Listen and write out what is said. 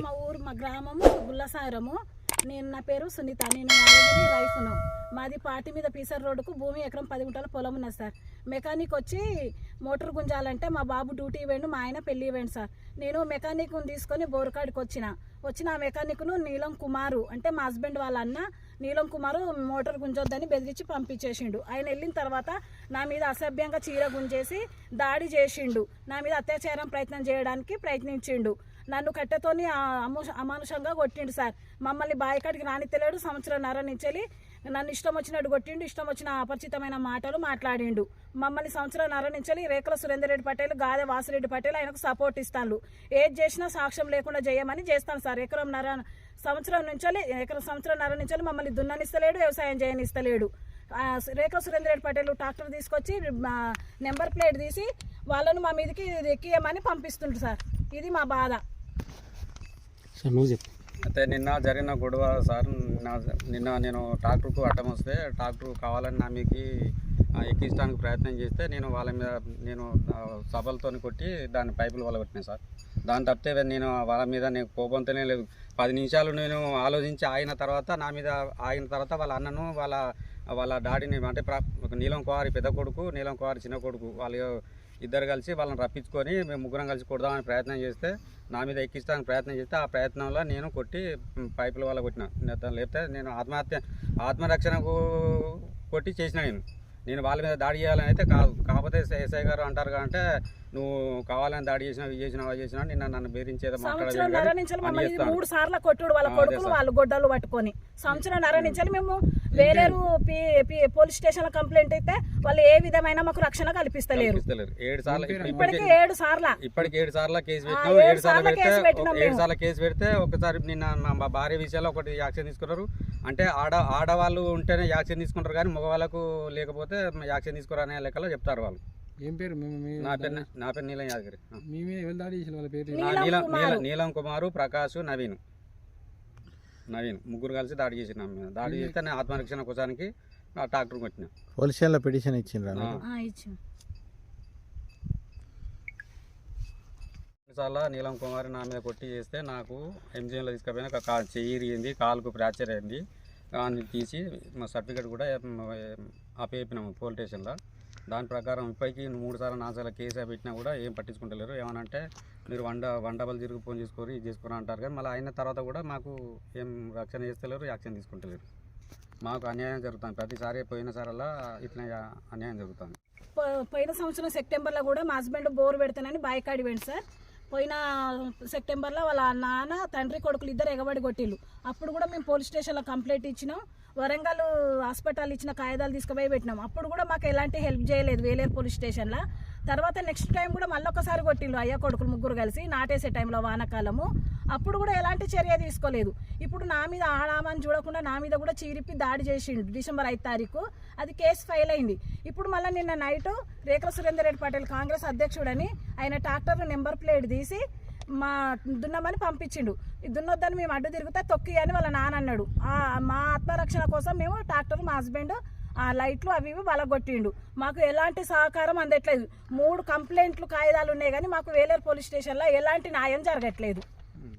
మా ఊరు మా గ్రామము గుల్లసారము నేను నా పేరు సునీత. నేను యాదగిరి రైఫును మాది పాటి మీద పీసర్ రోడ్డుకు భూమి ఎకరం పది గుంటల పొలం ఉన్నది సార్. మెకానిక్ వచ్చి మోటార్ గుంజాలంటే మా బాబు డ్యూటీ ఇవ్వండి మా ఆయన పెళ్ళి ఇవ్వండి సార్. నేను మెకానిక్ను తీసుకొని బోరుకాడికి వచ్చిన. వచ్చిన ఆ మెకానిక్ను నీలం కుమారు అంటే మా హస్బెండ్ వాళ్ళ అన్న నీలం కుమారు మోటార్ గుంజొద్దని బెదిరించి పంపించేసిండు. ఆయన వెళ్ళిన తర్వాత నా మీద అసభ్యంగా చీర గుంజేసి దాడి చేసిండు. నా మీద అత్యాచారం ప్రయత్నం చేయడానికి ప్రయత్నించిండు. నన్ను కట్టెతోని అమోష అమానుషంగా కొట్టిండు సార్. మమ్మల్ని బాయికాడికి రానిత్తలేడు సంవత్సరం నర నుంచి నన్ను ఇష్టం వచ్చినట్టు కొట్టిండు ఇష్టం వచ్చిన అపరిచితమైన మాటలు మాట్లాడిండు. మమ్మల్ని సంవత్సరం నర నుంచి రేఖల సురేందర్రెడ్డి పటేల్ గాదె వాసిరెడ్డి పటేల్ ఆయనకు సపోర్ట్ ఇస్తాను ఏది చేసినా సాక్ష్యం లేకుండా చేయమని చేస్తాను సార్. ఎకరం నర సంవత్సరం నుంచి ఎకరం సంవత్సరం నర నుంచి మమ్మల్ని దున్ననిస్తలేడు వ్యవసాయం చేయనిస్తలేడు. రేఖ సురేంద్రరెడ్డి పటేల్ ట్రాక్టర్ తీసుకొచ్చి నెంబర్ ప్లేట్ తీసి వాళ్ళను మా మీదకి ఎక్కియమని పంపిస్తుండ్రు సార్. ఇది మా బాధ. సార్ నువ్వు చెప్పు. అయితే నిన్న జరిగిన గొడవ సార్ నా నిన్న నేను ట్రాక్టర్కు అడ్డం వస్తే ట్రాక్టర్ కావాలని నా మీకు ఎక్కించడానికి ప్రయత్నం చేస్తే నేను వాళ్ళ మీద నేను సభలతో కొట్టి దాని పైపులు వల్ల కొట్టినా సార్. దాని తప్పితే నేను వాళ్ళ మీద నేను కోపంతోనే లేదు. పది నిమిషాలు నేను ఆలోచించి ఆగిన తర్వాత నా మీద ఆగిన తర్వాత వాళ్ళ అన్నను వాళ్ళ వాళ్ళ డాడీని అంటే ఒక నీలం కుమారి పెద్ద కొడుకు నీలం కుమారి చిన్న కొడుకు వాళ్ళు ఇద్దరు కలిసి వాళ్ళని రప్పించుకొని మేము ముగ్గురం కలిసి కొడదామని ప్రయత్నం చేస్తే నా మీద ఎక్కించడానికి ప్రయత్నం చేస్తే ఆ ప్రయత్నంలో నేను కొట్టి పైపుల వల్ల కొట్టిన. నేను లేకపోతే నేను ఆత్మహత్య ఆత్మరక్షణకు కొట్టి చేసిన నేను. నేను వాళ్ళ మీద దాడి చేయాలని అయితే కాదు. కాకపోతే ఎస్ఐ గారు అంటారు అంటే నువ్వు కావాలని దాడి చేసినావు ఇది చేసినావు అది చేసినావు నిన్న నన్ను బెదిరించేదో. మూడు సార్లు కొట్టుడు వాళ్ళ కొడుకులు. వాళ్ళు గొడ్డలు పట్టుకొని. సంవత్సరం నర నుంచి మేము పి- పోలీస్ స్టేషన్ కంప్లైంట్ అయితే వాళ్ళు ఏ విధమైన మాకు రక్షణ కల్పిస్తలేరు. ఏడు సార్లు ఇప్పటికి ఏడు సార్ల. ఇప్పటికి ఏడు సార్లు కేసు ఆ, పెట్టినాం ఏడు సార్లు పెడితే ఏడు. సార్లు కేసు పెడితే ఒకసారి నిన్న మా- మా భార్య విషయాల్లో ఒకటి యాక్షన్ తీసుకున్నారు. అంటే ఆడ ఆడవాళ్ళు ఉంటేనే యాక్షన్ తీసుకుంటారు కానీ మగవాళ్ళకు లేకపోతే యాక్షన్ తీసుకురా అనే లెక్కలో చెప్తారు వాళ్ళు. ఏం పేరు? నా పేరు నా పేరు నీలం యాదగిరి. ఆ. మీ మీద ఎవరు దాడి చేసిన వాళ్ళ పేరు నీలం నీలం కుమారు. నీలం నీలం కుమారు ప్రకాష్ నవీన్. నవీన్. ముగ్గురు కలిసి దాడి చేసిన మీద. దాడి చేస్తే నేను ఆత్మరక్షణ కోసానికి ఆ ట్రాక్టర్ కొట్టిన. పోలీస్ స్టేషన్లో పిటిషన్ ఇచ్చిండ్రా ఆ. ఆ, ఇచ్చాం. సార్లు నీలం కుమారి నా మీద కొట్టి చేస్తే నాకు ఎంజిఎంలో తీసుకుపోయిన చెయ్యి ఇరిగింది కాలుకు ఫ్రాక్చర్ అయింది. దాన్ని తీసి మా సర్టిఫికేట్ కూడా అప్పయిపోయినాము పోలీస్ స్టేషన్లో. దాని ప్రకారం ఇప్పటికీ మూడు సార్లు నాలుగు సార్లు కేసు పెట్టినా కూడా ఏం పట్టించుకుంటలేరు. ఏమనంటే మీరు వండ వన్ డబల్ తిరిగి ఫోన్ చేసుకొని ఇది చేసుకుని అంటారు కానీ మళ్ళీ అయిన తర్వాత కూడా మాకు ఏం రక్షణ చేస్తలేరు యాక్షన్ తీసుకుంటలేరు. మాకు అన్యాయం జరుగుతుంది. ప్రతిసారి పోయినసారల్లా ఇట్లా అన్యాయం జరుగుతుంది. పోయిన సంవత్సరం సెప్టెంబర్లో కూడా మా హస్బెండ్ బోర్ పెడతానని బాయికాడి పోయింది సార్. పోయిన సెప్టెంబర్లో వాళ్ళ నాన్న తండ్రి కొడుకులు ఇద్దరు ఎగబడి కొట్టిళ్ళు. అప్పుడు కూడా మేము పోలీస్ స్టేషన్లో కంప్లైంట్ ఇచ్చినాం. వరంగల్ హాస్పిటల్ ఇచ్చిన కాగితాలు తీసుకుపోయి పెట్టినాం. అప్పుడు కూడా మాకు ఎలాంటి హెల్ప్ చేయలేదు వేలేరు పోలీస్ స్టేషన్లో. తర్వాత నెక్స్ట్ టైం కూడా మళ్ళీ ఒకసారి కొట్టిళ్ళు అయ్యా కొడుకులు ముగ్గురు కలిసి నాటేసే టైంలో వానకాలము. అప్పుడు కూడా ఎలాంటి చర్య తీసుకోలేదు. ఇప్పుడు నా మీద ఆడామని చూడకుండా నా మీద కూడా చీరిప్పి దాడి చేసిండు డిసెంబర్ ఐదు తారీఖు. అది కేసు ఫైల్ అయింది. ఇప్పుడు మళ్ళీ నిన్న నైట్ రేఖల సురేందర్ రెడ్డి పటేల్ కాంగ్రెస్ అధ్యక్షుడని ఆయన ట్రాక్టర్ నెంబర్ ప్లేట్ తీసి మా దున్నమని పంపించిండు. దున్నొద్దని మేము అడ్డు తిరిగితే తొక్కి అని వాళ్ళ నాన్న అన్నాడు. మా ఆత్మరక్షణ కోసం మేము ట్రాక్టర్ మా హస్బెండ్ ఆ లైట్లు అవి ఇవి బలగొట్టిండు మాకు ఎలాంటి సహకారం అందట్లేదు. మూడు కంప్లైంట్లు కాగితాలు ఉన్నాయి కానీ మాకు వేలేరు పోలీస్ స్టేషన్లో ఎలాంటి న్యాయం జరగట్లేదు.